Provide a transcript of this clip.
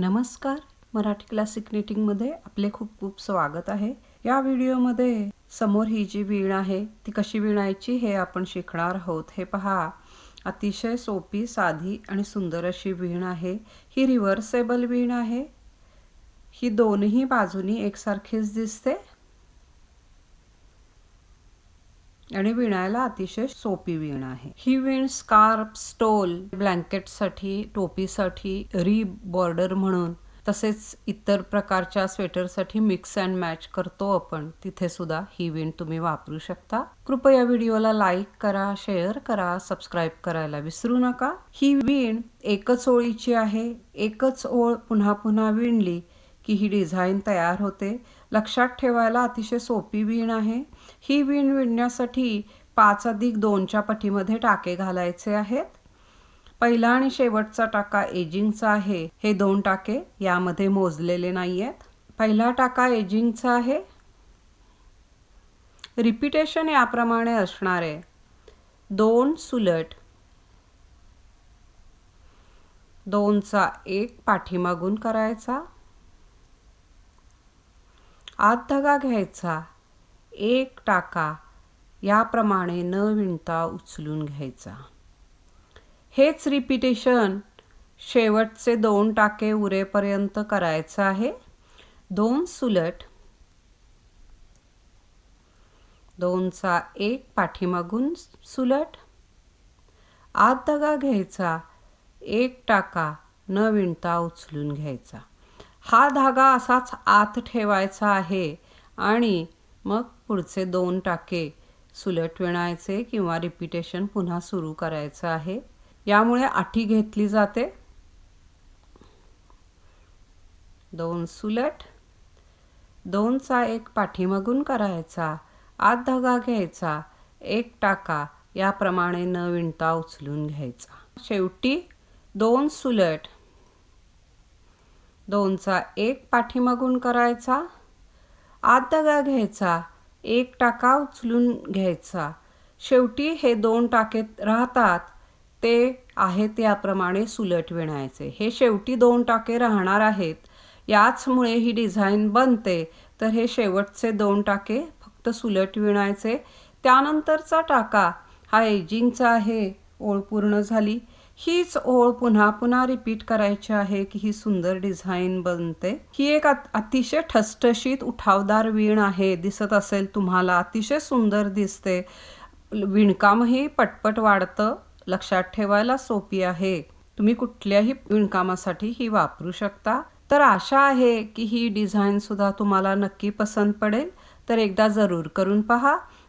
नमस्कार. मराठी क्लासिक निटिंगमध्ये आपले खूप खूप स्वागत आहे. या व्हिडिओमध्ये समोर ही जी वीण आहे ती कशी विणायची हे आपण शिकणार आहोत. हे पहा. अतिशय सोपी साधी आणि सुंदर अशी वीण आहे. ही रिव्हर्सेबल वीण आहे. ही दोनही बाजूनी एकसारखीच दिसते. आणि विणायला अतिशय सोपी विण आहे. ही विण स्कार्फ स्टोल ब्लँकेटसाठी टोपीसाठी री बॉर्डर म्हणून तसेच इतर प्रकारच्या स्वेटरसाठी मिक्स अँड मॅच करतो आपण. तिथे सुद्धा ही विण तुम्ही वापरू शकता. कृपया व्हिडिओला लाईक करा शेअर करा सबस्क्राईब करायला विसरू नका. ही विण एकच ओळीची आहे. एकच ओळ पुन्हा पुन्हा विणली की ही डिझाईन तयार होते. लक्षात ठेवायला अतिशय सोपी वीण आहे. ही वीण विणण्यासाठी पाच अधिक दोनच्या पटीमध्ये टाके घालायचे आहेत. पहिला आणि शेवटचा टाका एजिंगचा आहे. हे दोन टाके यामध्ये मोजलेले नाही आहेत पहिला टाका एजिंगचा आहे. रिपिटेशन याप्रमाणे असणार आहे दोन सुलट. दोनचा एक पाठीमागून करायचा. आत धगा घ्यायचा. एक टाका. याप्रमाणे न विणता उचलून घ्यायचा. हेच रिपिटेशन शेवटचे दोन टाके उरेपर्यंत करायचं आहे. दोन सुलट. दोनचा एक पाठीमागून सुलट. आत दगा घ्यायचा. एक टाका न विणता उचलून घ्यायचा. हा धागा असाच आत ठेवायचा आहे आणि मग पुढचे दोन टाके सुलट विणायचे किंवा रिपिटेशन पुन्हा सुरू करायचं आहे. यामुळे आठी घेतली जाते. दोन सुलट दोनचा एक पाठीमागून करायचा आत धागा घ्यायचा एक टाका याप्रमाणे न विणता उचलून घ्यायचा. शेवटी दोन सुलट दोनचा एक पाठीमागून करायचा आत दगा घ्यायचा एक टाका उचलून घ्यायचा. शेवटी हे दोन टाके राहतात. ते आहेत याप्रमाणे सुलट विणायचे. हे शेवटी दोन टाके राहणार आहेत. याचमुळे ही डिझाईन बनते. तर हे शेवटचे दोन टाके फक्त सुलट विणायचे. त्यानंतरचा टाका हा एजिंगचा आहे. ओळ पूर्ण झाली. हीच ओळ पुन्हा पुन्हा रिपीट करायची आहे की ही सुंदर डिझाईन बनते. ही एक अतिशय ठसठशीत उठावदार वीण आहे. दिसत असेल तुम्हाला अतिशय सुंदर दिसते. विणकामही पटपट वाढतं. लक्षात ठेवायला सोपी आहे. तुम्ही कुठल्याही विणकामासाठी ही वापरू शकता. तर आशा आहे की ही डिझाईन सुद्धा तुम्हाला नक्की पसंत पडेल. तर एकदा जरूर करून पहा.